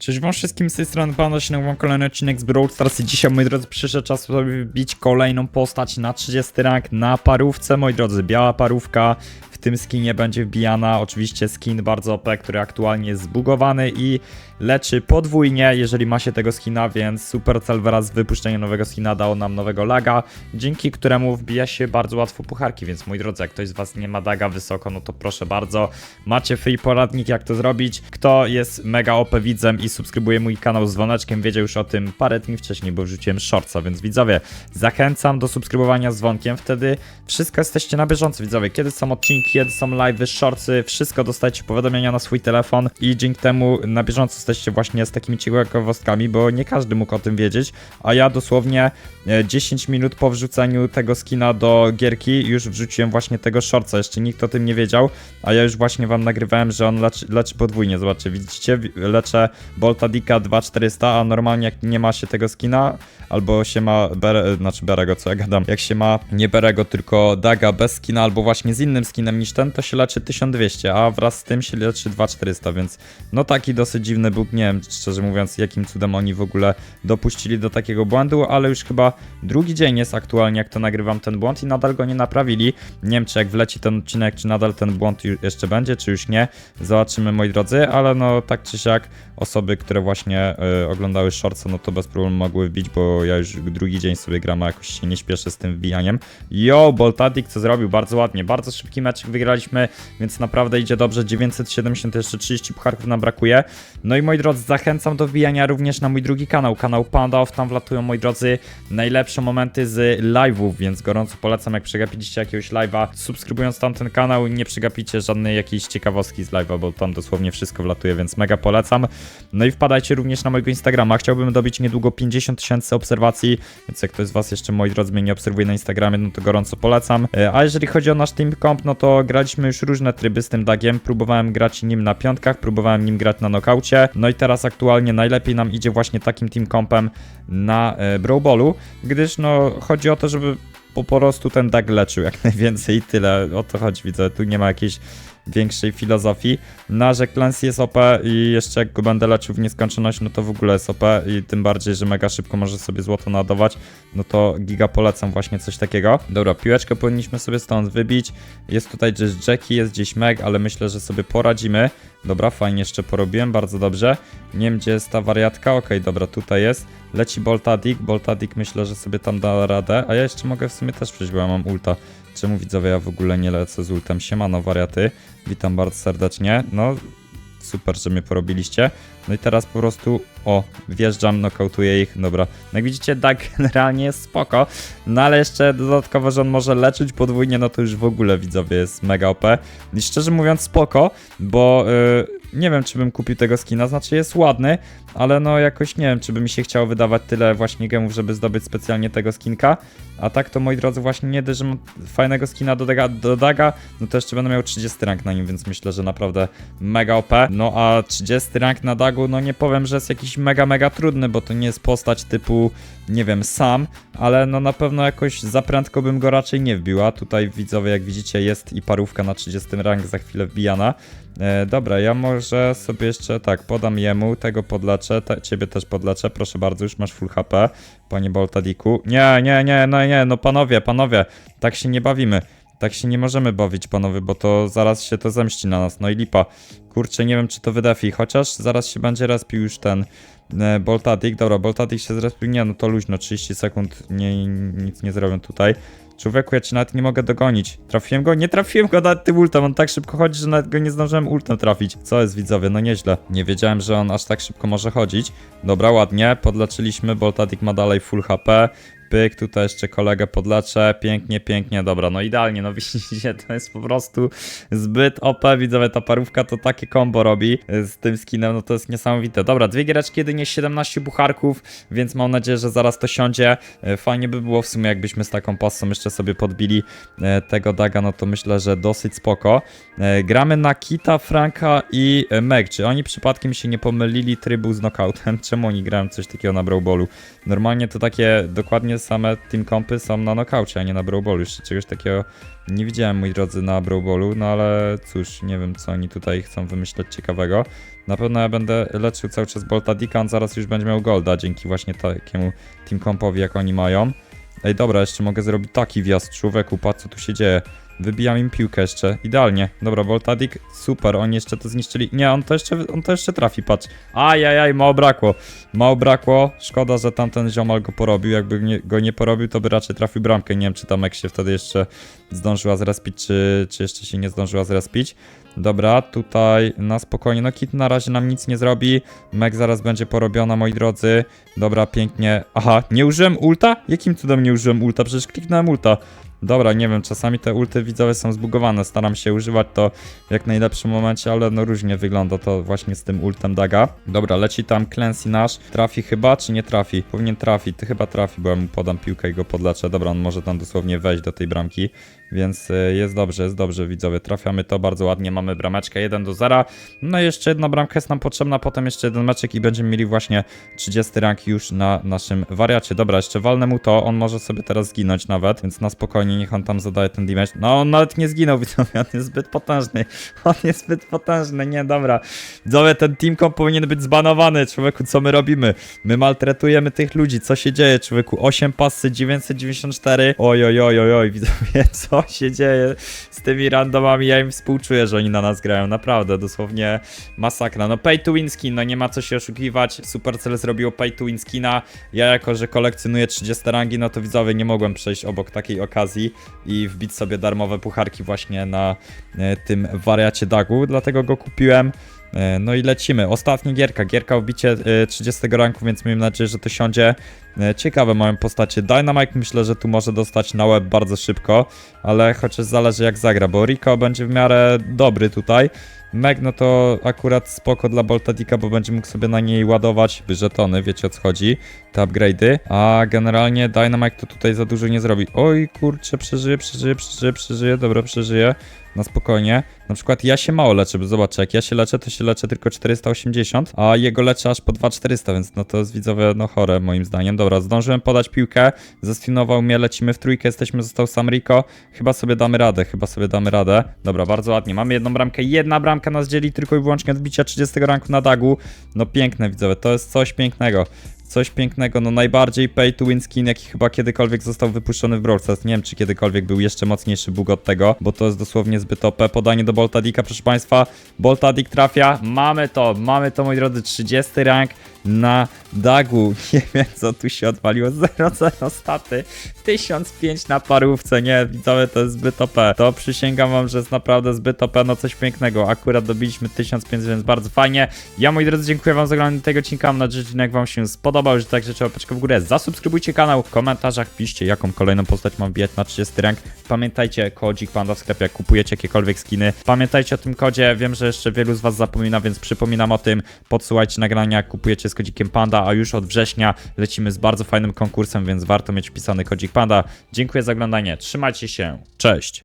Cześć wam wszystkim, z tej strony Panda, się mam kolejny odcinek z Brawl Stars i dzisiaj, moi drodzy, przyszedł czas sobie wbić kolejną postać na 30 rank na parówce, moi drodzy, biała parówka, w tym skinie będzie wbijana, oczywiście skin bardzo OP, który aktualnie jest zbugowany i leczy podwójnie, jeżeli ma się tego skina, więc Supercell wraz z wypuszczeniem nowego skina dało nam nowego laga, dzięki któremu wbija się bardzo łatwo pucharki, więc moi drodzy, jak ktoś z was nie ma daga wysoko, no to proszę bardzo, macie free poradnik jak to zrobić, kto jest mega OP widzem i subskrybuje mój kanał z dzwoneczkiem, wiedział już o tym parę dni wcześniej, bo wrzuciłem shortsa, więc widzowie, zachęcam do subskrybowania z dzwonkiem, wtedy wszystko jesteście na bieżąco, widzowie, kiedy są odcinki, kiedy są live'y, shortsy, wszystko dostajecie powiadomienia na swój telefon i dzięki temu na bieżąco jesteście właśnie z takimi ciekawostkami, bo nie każdy mógł o tym wiedzieć, a ja dosłownie e, 10 minut po wrzuceniu tego skina do gierki już wrzuciłem właśnie tego shortsa, jeszcze nikt o tym nie wiedział, a ja już właśnie wam nagrywałem, że on leczy, leczy podwójnie, zobaczcie, widzicie, Wi- leczę Bolta Dika 2400, a normalnie jak nie ma się tego skina, albo się ma, bere, znaczy Berego, co ja gadam, jak się ma nie Berego, tylko Daga bez skina, albo właśnie z innym skinem niż ten, to się leczy 1200, a wraz z tym się leczy 2400, więc no taki dosyć dziwny bóg, nie wiem, szczerze mówiąc, jakim cudem oni w ogóle dopuścili do takiego błędu, ale już chyba drugi dzień jest aktualnie, jak to nagrywam ten błąd i nadal go nie naprawili. Nie wiem, czy jak wleci ten odcinek, czy nadal ten błąd jeszcze będzie, czy już nie. Zobaczymy, moi drodzy, ale no tak czy siak osoby, które właśnie y, oglądały shortsa, no to bez problemu mogły wbić, bo ja już drugi dzień sobie gram, a jakoś się nie śpieszę z tym wbijaniem. Yo, Boltadik co zrobił, bardzo ładnie, bardzo szybki meczek wygraliśmy, więc naprawdę idzie dobrze, 970, jeszcze 30 pucharków nam brakuje. No i moi drodzy, zachęcam do wbijania również na mój drugi kanał, kanał Panda Off, tam wlatują, moi drodzy, najlepsze momenty z live'ów, więc gorąco polecam, jak przegapiliście jakiegoś live'a, subskrybując tamten kanał, nie przegapicie żadnej jakiejś ciekawostki z live'a, bo tam dosłownie wszystko wlatuje, więc mega polecam. No i wpadajcie również na mojego Instagrama, chciałbym dobić niedługo 50 tysięcy obserwacji, więc jak ktoś z was jeszcze, moi drodzy, mnie nie obserwuje na Instagramie, no to gorąco polecam. E, A jeżeli chodzi o nasz Team Comp, no to graliśmy już różne tryby z tym Dagiem, próbowałem grać nim na piątkach, próbowałem nim grać na nokaucie, no i teraz aktualnie najlepiej nam idzie właśnie takim Team Compem na e, Brawl Ballu, gdyż no chodzi o to, żeby po prostu ten dag leczył jak najwięcej. I tyle, o to chodzi, widzę, tu nie ma jakiejś większej filozofii. Na, że Clancy jest OP i jeszcze jak go będę leczył w nieskończoność, no to w ogóle jest OP i tym bardziej, że mega szybko może sobie złoto naładować, no to giga polecam właśnie coś takiego. Dobra, piłeczkę powinniśmy sobie stąd wybić. Jest tutaj gdzieś Jackie, jest gdzieś Meg, ale myślę, że sobie poradzimy. Dobra, fajnie jeszcze porobiłem, bardzo dobrze. Nie wiem, gdzie jest ta wariatka. Okej, dobra, tutaj jest. Leci Boltadik. Boltadik myślę, że sobie tam da radę. A ja jeszcze mogę w sumie też przejść, bo ja mam ulta. Czemu widzowie, ja w ogóle nie lecę z ultem? Siemano, wariaty. Witam bardzo serdecznie. No, super, że mnie porobiliście. No i teraz po prostu, o, wjeżdżam, nokautuję ich, dobra. No jak widzicie, tak generalnie jest spoko, no ale jeszcze dodatkowo, że on może leczyć podwójnie, no to już w ogóle widzowie jest mega OP. I szczerze mówiąc spoko, bo yy, nie wiem, czy bym kupił tego skina, znaczy jest ładny, ale no jakoś nie wiem, czy by mi się chciało wydawać tyle właśnie gemów, żeby zdobyć specjalnie tego skinka. A tak to moi drodzy, właśnie nie dość, że mam fajnego skina do daga, do daga, no to jeszcze będę miał 30 rank na nim, więc myślę, że naprawdę mega OP. No a 30 rank na dagu, no nie powiem, że jest jakiś mega, mega trudny, bo to nie jest postać typu, nie wiem, sam, ale no na pewno jakoś za prędko bym go raczej nie wbiła. Tutaj widzowie, jak widzicie, jest i parówka na 30 rank za chwilę wbijana. E, dobra, ja może sobie jeszcze tak, podam jemu, tego podleczę, te, ciebie też podleczę, proszę bardzo, już masz full HP, panie Boltadiku. Nie, nie, nie, no nie, no panowie, panowie, tak się nie bawimy. Tak się nie możemy bawić, panowie, bo to zaraz się to zemści na nas. No i lipa. Kurczę, nie wiem, czy to wydefi, chociaż zaraz się będzie respił już ten e, Boltadik. Dobra, Boltadik się zrespił. Nie, no to luźno, 30 sekund, nie, nic nie zrobią tutaj. Człowieku, ja cię nawet nie mogę dogonić. Trafiłem go? Nie trafiłem go nawet tym ultem. On tak szybko chodzi, że nawet go nie zdążyłem ultem trafić. Co jest, widzowie? No nieźle. Nie wiedziałem, że on aż tak szybko może chodzić. Dobra, ładnie. Podleczyliśmy. Boltadik ma dalej full HP. Pyk, tutaj jeszcze kolegę podleczę. Pięknie, pięknie. Dobra, no idealnie. No widzicie, to jest po prostu zbyt OP. Widzowie, ta parówka to takie combo robi z tym skinem. No to jest niesamowite. Dobra, dwie giereczki, jedynie 17 bucharków, więc mam nadzieję, że zaraz to siądzie. E, Fajnie by było w sumie, jakbyśmy z taką passą jeszcze sobie podbili e, tego daga, no to myślę, że dosyć spoko. E, Gramy na Kita, Franka i Meg. Czy oni przypadkiem się nie pomylili trybu z knockoutem? Czemu oni grają coś takiego na Brawl Ballu? Normalnie to takie dokładnie same team kompy są na knockoutie, a nie na Brawl Ballu. Jeszcze czegoś takiego nie widziałem, moi drodzy, na Brawl Ballu, no ale cóż, nie wiem, co oni tutaj chcą wymyśleć ciekawego. Na pewno ja będę leczył cały czas Bolta Dika, on zaraz już będzie miał Golda, dzięki właśnie takiemu Team Compowi, jak oni mają. Ej, dobra, jeszcze mogę zrobić taki wjazd, człowieku, patrz co tu się dzieje. Wybijam im piłkę jeszcze, idealnie. Dobra, Voltadik, super, oni jeszcze to zniszczyli. Nie, on to jeszcze, on to jeszcze trafi, patrz. Ajajaj, mało brakło. Mało brakło, szkoda, że tamten ziomal go porobił. Jakby nie, go nie porobił, to by raczej trafił bramkę. Nie wiem, czy tam Ek się wtedy jeszcze zdążyła zrespić, czy, czy jeszcze się nie zdążyła zrespić. Dobra, tutaj na spokojnie. No Kit na razie nam nic nie zrobi. Meg zaraz będzie porobiona, moi drodzy. Dobra, pięknie. Aha, nie użyłem ulta? Jakim cudem nie użyłem ulta? Przecież kliknąłem ulta. Dobra, nie wiem, czasami te ulty widzowe są zbugowane. Staram się używać to w jak najlepszym momencie, ale no różnie wygląda to właśnie z tym ultem Daga. Dobra, leci tam Clancy nasz. Trafi chyba, czy nie trafi? Powinien trafić, ty chyba trafi, bo ja mu podam piłkę i go podleczę. Dobra, on może tam dosłownie wejść do tej bramki, więc y, jest dobrze, jest dobrze, widzowie. Trafiamy to bardzo ładnie, mamy brameczkę 1 do 0. No i jeszcze jedna bramka jest nam potrzebna, potem jeszcze jeden meczek i będziemy mieli właśnie 30 rank już na naszym wariacie. Dobra, jeszcze walnę mu to, on może sobie teraz zginąć nawet, więc na spokojnie niech on tam zadaje ten damage. No on nawet nie zginął, widzowie, on jest zbyt potężny. On jest zbyt potężny, nie, dobra. Widzowie, ten teamcom powinien być zbanowany, człowieku, co my robimy? My maltretujemy tych ludzi, co się dzieje, człowieku? 8 pasy, 994. Oj, oj, oj, oj, oj, widzowie, co się dzieje z tymi randomami? Ja im współczuję, że oni na nas grają, naprawdę, dosłownie masakra. No pay to win skin, no nie ma co się oszukiwać. Supercell zrobiło pay to win skina. Ja jako, że kolekcjonuję 30 rangi, no to widzowie nie mogłem przejść obok takiej okazji i wbić sobie darmowe pucharki właśnie na e, tym wariacie Dagu, dlatego go kupiłem. E, No i lecimy. Ostatnia gierka. Gierka o bicie e, 30 ranku, więc miejmy nadzieję, że to siądzie. E, Ciekawe mają postacie. Dynamite myślę, że tu może dostać na łeb bardzo szybko, ale chociaż zależy jak zagra, bo Rico będzie w miarę dobry tutaj. Meg, no to akurat spoko dla Boltadika, bo będzie mógł sobie na niej ładować żetony, wiecie o co chodzi, te upgrade'y. A generalnie Dynamite to tutaj za dużo nie zrobi. Oj, kurczę, przeżyje, przeżyje, przeżyje, przeżyje, dobra, przeżyje. Na spokojnie. Na przykład ja się mało leczę, bo zobaczcie, jak ja się leczę, to się leczę tylko 480, a jego leczę aż po 2400, więc no to jest widzowie, no chore moim zdaniem. Dobra, zdążyłem podać piłkę, zastinował mnie, lecimy w trójkę, jesteśmy, został sam Rico. Chyba sobie damy radę, chyba sobie damy radę. Dobra, bardzo ładnie. Mamy jedną bramkę, jedna bramka nas dzieli tylko i wyłącznie od bicia 30 ranku na dagu. No piękne widzowie, to jest coś pięknego. Coś pięknego, no najbardziej pay to win skin, jaki chyba kiedykolwiek został wypuszczony w Brawl Stars. Nie wiem, czy kiedykolwiek był jeszcze mocniejszy bug od tego, bo to jest dosłownie zbyt OP. Podanie do Boltadika, proszę Państwa. Boltadik trafia. Mamy to, mamy to, moi drodzy, 30 rank na Dagu. Nie wiem, co tu się odwaliło. 0-0 staty. 1005 na parówce. Nie, widzowie, to jest zbyt OP. To przysięgam wam, że jest naprawdę zbyt OP. No coś pięknego. Akurat dobiliśmy 1500, więc bardzo fajnie. Ja, moi drodzy, dziękuję wam za oglądanie tego odcinka. Mam nadzieję, że odcinek wam się spodobał, że także trzeba łapeczkę w górę. Zasubskrybujcie kanał. W komentarzach piszcie, jaką kolejną postać mam wbijać na 30 rank. Pamiętajcie, kodzik Panda w sklepie, jak kupujecie jakiekolwiek skiny. Pamiętajcie o tym kodzie. Wiem, że jeszcze wielu z was zapomina, więc przypominam o tym. Podsyłajcie nagrania, jak kupujecie z kodzikiem Panda, a już od września lecimy z bardzo fajnym konkursem, więc warto mieć wpisany kodzik Panda. Dziękuję za oglądanie. Trzymajcie się. Cześć.